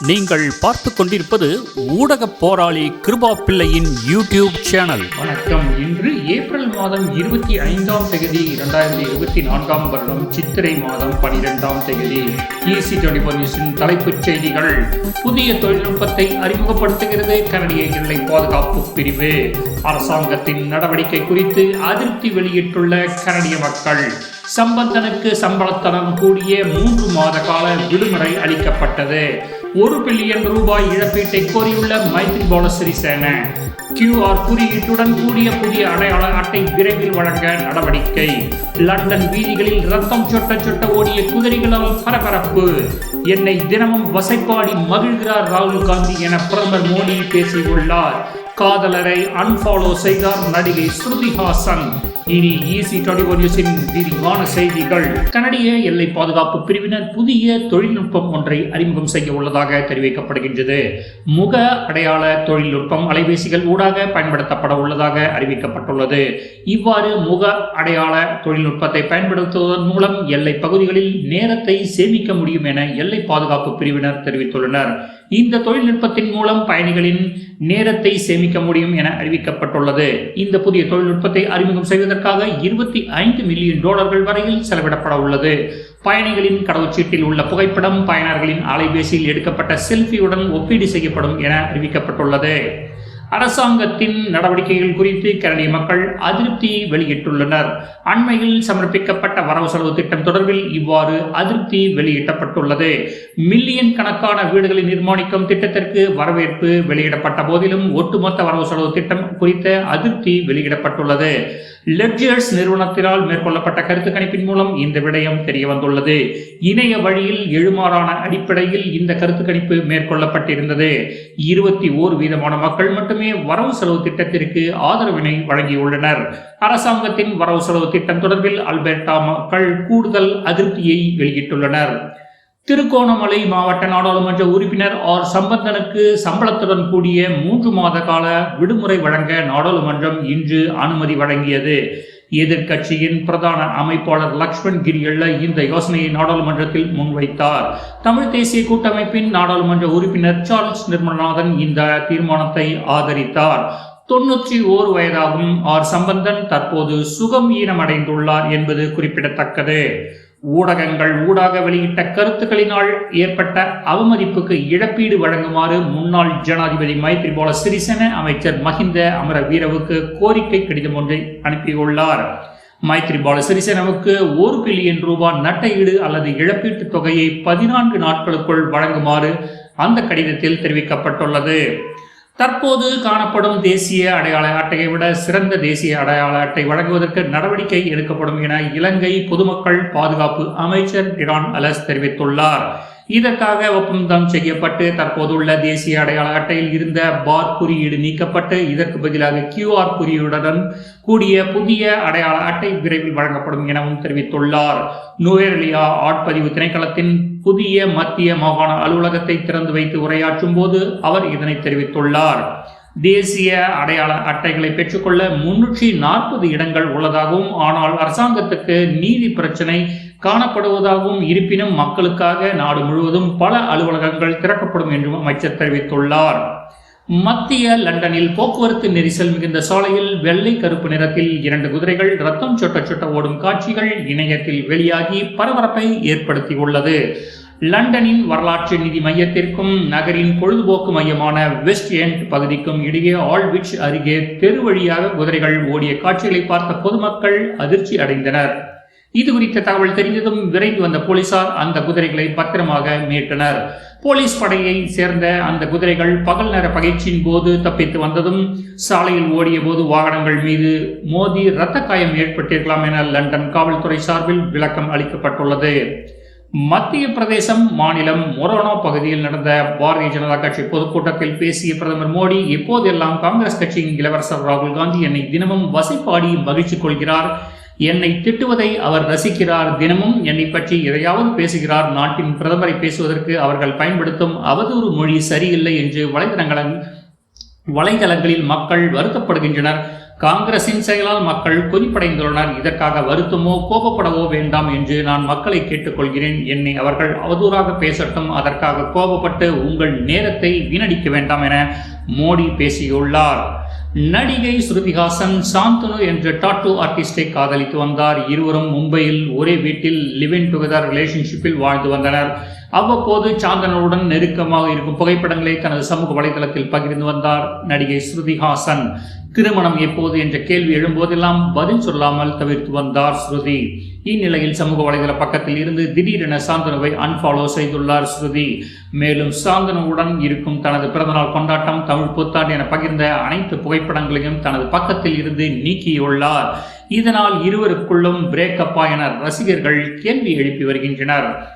நீங்கள் பார்த்து கொண்டிருப்பது ஊடக போராளி கிருபா பிள்ளையின் யூடியூப் சேனல். வணக்கம். இன்று ஏப்ரல் மாதம் இருபத்தி ஐந்தாம் தேதி இரண்டாயிரத்தி இருபத்தி நான்காம் வருடம் சித்திரை மாதம் பனிரெண்டாம் தேதி. ஈசி டுவெண்டி நியூஸின் தலைப்புச் செய்திகள். புதிய தொழில்நுட்பத்தை அறிமுகப்படுத்துகிறது கனடிய எல்லை பாதுகாப்பு பிரிவு. அரசாங்கத்தின் நடவடிக்கை குறித்து அதிருப்தி வெளியிட்டுள்ள கனடிய மக்கள். சம்பந்தனுக்கு சம்பளத்தனம் கூடிய மூன்று மாத கால விடுமுறை அளிக்கப்பட்டது. ஒரு பில்லியன் ரூபாய் இழப்பீட்டை கோரியுள்ள மைத்ரிபால சிறிசேன கியூஆர் குறியீட்டுடன் கூடிய புதிய அடையாள அட்டை விரைவில் வழங்க நடவடிக்கை. லண்டன் வீதிகளில் ரத்தம் சொட்ட சொட்ட ஓடிய குதிரைகளால் பரபரப்பு. என்னை தினமும் வசைப்பாடி மகிழ்கிறார் ராகுல் காந்தி என பிரதமர் மோடி பேசியுள்ளார். காதலரை அன்ஃபாலோ செய்தார் நடிகை ஸ்ருதி ஹாசன். இனி ஈசி நியூஸின் விரிவான செய்திகள். கனடிய எல்லை பாதுகாப்பு பிரிவினர் புதிய தொழில்நுட்பம் ஒன்றை அறிமுகம் செய்ய உள்ளதாக தெரிவிக்கப்படுகின்றது. முக அடையாள தொழில்நுட்பம் அலைபேசிகள் ஊடாக பயன்படுத்தப்பட உள்ளதாக அறிவிக்கப்பட்டுள்ளது. இவ்வாறு முக அடையாள தொழில்நுட்பத்தை பயன்படுத்துவதன் மூலம் எல்லை பகுதிகளில் நேரத்தை சேமிக்க முடியும் என எல்லை பாதுகாப்பு பிரிவினர் தெரிவித்துள்ளனர். இந்த தொழில்நுட்பத்தின் மூலம் பயணிகளின் நேரத்தை சேமிக்க முடியும் என அறிவிக்கப்பட்டுள்ளது. இந்த புதிய தொழில்நுட்பத்தை அறிமுகம் செய்வதற்காக இருபத்தி ஐந்து மில்லியன் டாலர்கள் வரையில் செலவிடப்பட உள்ளது. பயணிகளின் கடவுச்சீட்டில் உள்ள புகைப்படம் பயனர்களின் அலைபேசியில் எடுக்கப்பட்ட செல்ஃபியுடன் ஒப்பீடு செய்யப்படும் என அறிவிக்கப்பட்டுள்ளது. அரசாங்கத்தின் நடவடிக்கைகள் குறித்து கேரளிய மக்கள் அதிருப்தி வெளியிட்டுள்ளனர். அண்மையில் சமர்ப்பிக்கப்பட்ட வரவு செலவு திட்டம் தொடர்பில் இவ்வாறு அதிருப்தி வெளியிட்டப்பட்டுள்ளது. மில்லியன் கணக்கான வீடுகளை நிர்மாணிக்கும் திட்டத்திற்கு வரவேற்பு வெளியிடப்பட்ட போதிலும் ஒட்டுமொத்த வரவு செலவு திட்டம் குறித்த அதிருப்தி வெளியிடப்பட்டுள்ளது. லெட்ஜர்ஸ் நிறுவனத்தினால் மேற்கொள்ளப்பட்ட கருத்து கணிப்பின் மூலம் இந்த விடயம் தெரிய வந்துள்ளது இணைய வழியில் எழுமாறான அடிப்படையில் இந்த கருத்து கணிப்பு மேற்கொள்ளப்பட்டிருந்தது. இருபத்தி ஓர் வீதமான மக்கள் மட்டும் வரவு செலவு திட்டத்திற்கு ஆதரவினை வழங்கியுள்ளனர். அரசாங்கத்தின் வரவு செலவு திட்டம் தொடர்பில் அல்பர்டா மக்கள் கூடுதல் அதிருப்தியை வெளியிட்டுள்ளனர். திருகோணமலை மாவட்ட நாடாளுமன்ற உறுப்பினர் ஆர். சம்பந்தனுக்கு சம்பளத்துடன் கூடிய மூன்று மாத கால விடுமுறை வழங்க நாடாளுமன்றம் இன்று அனுமதி வழங்கியது. எதிர்க்கட்சியின் பிரதான அமைப்பாளர் லக்ஷ்மண் கிரியல்ல இந்த யோசனையை நாடாளுமன்றத்தில் முன்வைத்தார். தமிழ் தேசிய கூட்டமைப்பின் நாடாளுமன்ற உறுப்பினர் சார்ல்ஸ் நிர்மலநாதன் இந்த தீர்மானத்தை ஆதரித்தார். தொன்னூற்றி ஓரு வயதாகும் ஆர் சம்பந்தன் தற்போது சுகம் ஈனமடைந்துள்ளார் என்பது குறிப்பிடத்தக்கது. ஊடகங்கள் ஊடாக வெளியிட்ட கருத்துக்களினால் ஏற்பட்ட அவமதிப்புக்கு இழப்பீடு வழங்குமாறு முன்னாள் ஜனாதிபதி மைத்ரிபால சிறிசேன அமைச்சர் மஹிந்த அமர வீரவுக்கு கோரிக்கை கடிதம் ஒன்றை அனுப்பியுள்ளார். மைத்ரிபால சிறிசேனவுக்கு ஒரு பில்லியன் ரூபாய் நட்டையீடு அல்லது இழப்பீட்டுத் தொகையை பதினான்கு நாட்களுக்குள் வழங்குமாறு அந்த கடிதத்தில் தெரிவிக்கப்பட்டுள்ளது. தற்போது காணப்படும் தேசிய அடையாள அட்டையை விட சிறந்த தேசிய அடையாள அட்டை வழங்குவதற்கு நடவடிக்கை எடுக்கப்படும் என இலங்கை பொதுமக்கள் பாதுகாப்பு அமைச்சர் டிரான் அலஸ் தெரிவித்துள்ளார். இதற்காக ஒப்பந்தம் செய்யப்பட்டு தற்போதுள்ள தேசிய அடையாள அட்டையில் இருந்த பார் குறியீடு நீக்கப்பட்டு இதற்கு பதிலாக கியூஆர் குறியீடுடன் கூடிய புதிய அடையாள அட்டை விரைவில் வழங்கப்படும் எனவும் தெரிவித்துள்ளார். நுவேரலியா ஆட்பதிவு திணைக்களத்தின் புதிய மத்திய மாகாண அலுவலகத்தை திறந்து வைத்து உரையாற்றும் போது அவர் இதனை தெரிவித்துள்ளார். தேசிய அடையாள அட்டைகளை பெற்றுக்கொள்ள முன்னூற்றி நாற்பது இடங்கள் உள்ளதாகவும் ஆனால் அரசாங்கத்துக்கு நீதி பிரச்சனை காணப்படுவதாகவும் இருப்பினும் மக்களுக்காக நாடு முழுவதும் பல அலுவலகங்கள் திறக்கப்படும் என்றும் அமைச்சர் தெரிவித்துள்ளார். மத்திய லண்டனில் போக்குவரத்து நெரிசல் மிகுந்த சாலையில் வெள்ளை கருப்பு நிறத்தில் இரண்டு குதிரைகள் ரத்தம் சொட்ட சொட்ட ஓடும் காட்சிகள் இணையத்தில் வெளியாகி பரபரப்பை ஏற்படுத்தியுள்ளது. லண்டனின் வரலாற்று நிதி மையத்திற்கும் நகரின் பொழுதுபோக்கு மையமான வெஸ்ட் எண்ட் பகுதிக்கும் இடையே ஆல்விச் அருகே தெரு வழியாக குதிரைகள் ஓடிய காட்சிகளை பார்த்த பொதுமக்கள் அதிர்ச்சி அடைந்தனர். இது குறித்த தகவல் தெரிந்ததும் விரைந்து வந்த போலீசார் அந்த குதிரைகளை பத்திரமாக மீட்டனர். போலீஸ் படையை சேர்ந்த அந்த குதிரைகள் பகல் நேர பயிற்சியின் போது தப்பித்து வந்ததும் சாலையில் ஓடிய போது வாகனங்கள் மீது மோதி இரத்த காயம் ஏற்பட்டிருக்கலாம் என லண்டன் காவல்துறை சார்பில் விளக்கம் அளிக்கப்பட்டுள்ளது. மத்திய பிரதேசம் மாநிலம் மொரோனோ பகுதியில் நடந்த பாரதிய ஜனதா கட்சி பொதுக்கூட்டத்தில் பேசிய பிரதமர் மோடி எப்போதெல்லாம் காங்கிரஸ் கட்சியின் இளவரசர் ராகுல் காந்தி என்னை தினமும் வசைப்பாடி மகிழ்ச்சி கொள்கிறார். என்னை திட்டுவதை அவர் ரசிக்கிறார் தினமும். என்னை பற்றி எதையாவது பேசுகிறார். நாட்டின் பிரதமரை பேசுவதற்கு அவர்கள் பயன்படுத்தும் அவதூறு மொழி சரியில்லை என்று வலைதளங்கள வலைதளங்களில் மக்கள் வருத்தப்படுகின்றனர். காங்கிரசின் செயலால் மக்கள் குறிப்படைந்துள்ளனர் இதற்காக வருத்தமோ கோபப்படவோ வேண்டாம் என்று நான் மக்களை கேட்டுக்கொள்கிறேன். என்னை அவர்கள் அவதூறாக பேசட்டும். அதற்காக கோபப்பட்டு உங்கள் நேரத்தை வீணடிக்க வேண்டாம் என மோடி பேசியுள்ளார். நடிகை ஸ்ருதிஹாசன் சாந்தனு என்ற டாட்டூ ஆர்டிஸ்டை காதலித்து வந்தார். இருவரும் மும்பையில் ஒரே வீட்டில் லிவிங் டுகெதர் ரிலேஷன்ஷிப்பில் வாழ்ந்து வந்தனர். அவ்வப்போது சாந்தனுடன் நெருக்கமாக இருக்கும் புகைப்படங்களை தனது சமூக வலைதளத்தில் பகிர்ந்து வந்தார் நடிகை ஸ்ருதிஹாசன் திருமணம் எப்போது என்ற கேள்வி எழும்போதெல்லாம் பதில் சொல்லாமல் தவிர்த்து வந்தார் ஸ்ருதி. இந்நிலையில் சமூக வலைதள பக்கத்தில் இருந்து திடீரென சாந்தனுவை அன்ஃபாலோ செய்துள்ளார் ஸ்ருதி. மேலும் சாந்தனுவுடன் இருக்கும் தனது பிறந்தநாள் கொண்டாட்டம் தமிழ் புத்தாண்டு என பகிர்ந்த அனைத்து புகைப்படங்களையும் தனது பக்கத்தில் இருந்து நீக்கியுள்ளார். இதனால் இருவருக்குள்ளும் பிரேக்கப்பா என ரசிகர்கள் கேள்வி எழுப்பி வருகின்றனர்.